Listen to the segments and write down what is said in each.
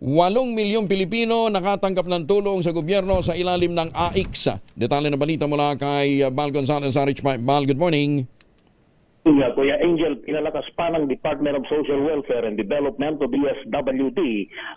8 milyong Pilipino nakatanggap ng tulong sa gobyerno sa ilalim ng AIX. Detalye na balita mula kay uh, Bal Gonzalez sa Rich Bal, good morning. Kuya, Kuya Angel, pinalakas pa ng Department of Social Welfare and Development o DSWD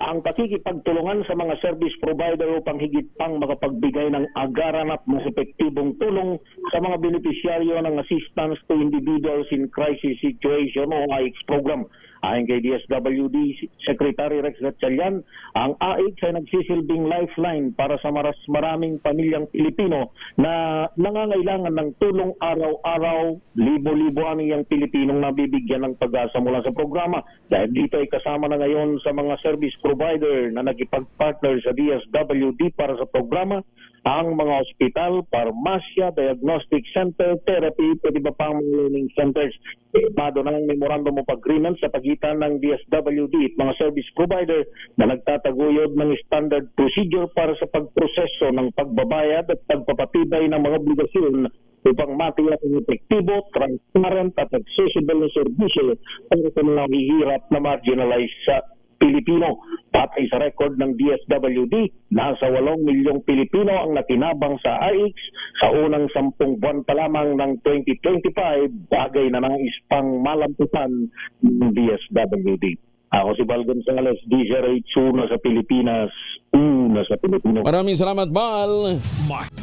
ang pakikipagtulungan sa mga service provider upang higit pang makapagbigay ng agaran at mas epektibong tulong sa mga benepisyaryo ng Assistance to Individuals in Crisis Situation o AIX program. Ayon kay DSWD Secretary Rex Gatchalian, ang AIX ay nagsisilbing lifeline para sa maras maraming pamilyang Pilipino na nangangailangan ng tulong araw-araw, libo-libo ang iyang Pilipinong nabibigyan ng pag-asa mula sa programa. Dahil dito ay kasama na ngayon sa mga service provider na nagipag-partner sa DSWD para sa programa ang mga ospital, parmasya, diagnostic center, therapy, pwede ba pang learning centers. Na ng Memorandum of Agreement sa pagitan ng DSWD at mga service provider na nagtataguyod ng standard procedure para sa pagproseso ng pagbabayad at pagpapatibay ng mga obligasyon upang matiyak ang epektibo, transparent at accessible na serbisyo para sa mga hihirap na marginalized sa Pilipino. Patay sa record ng DSWD, nasa 8 milyong Pilipino ang nakinabang sa AIX sa unang sampung buwan pa lamang ng 2025, bagay na nangis pang malampasan ng DSWD. Ako si Val Gonzales, DZRH, una sa Pilipinas, una sa Pilipino. Maraming salamat, Bal. Mark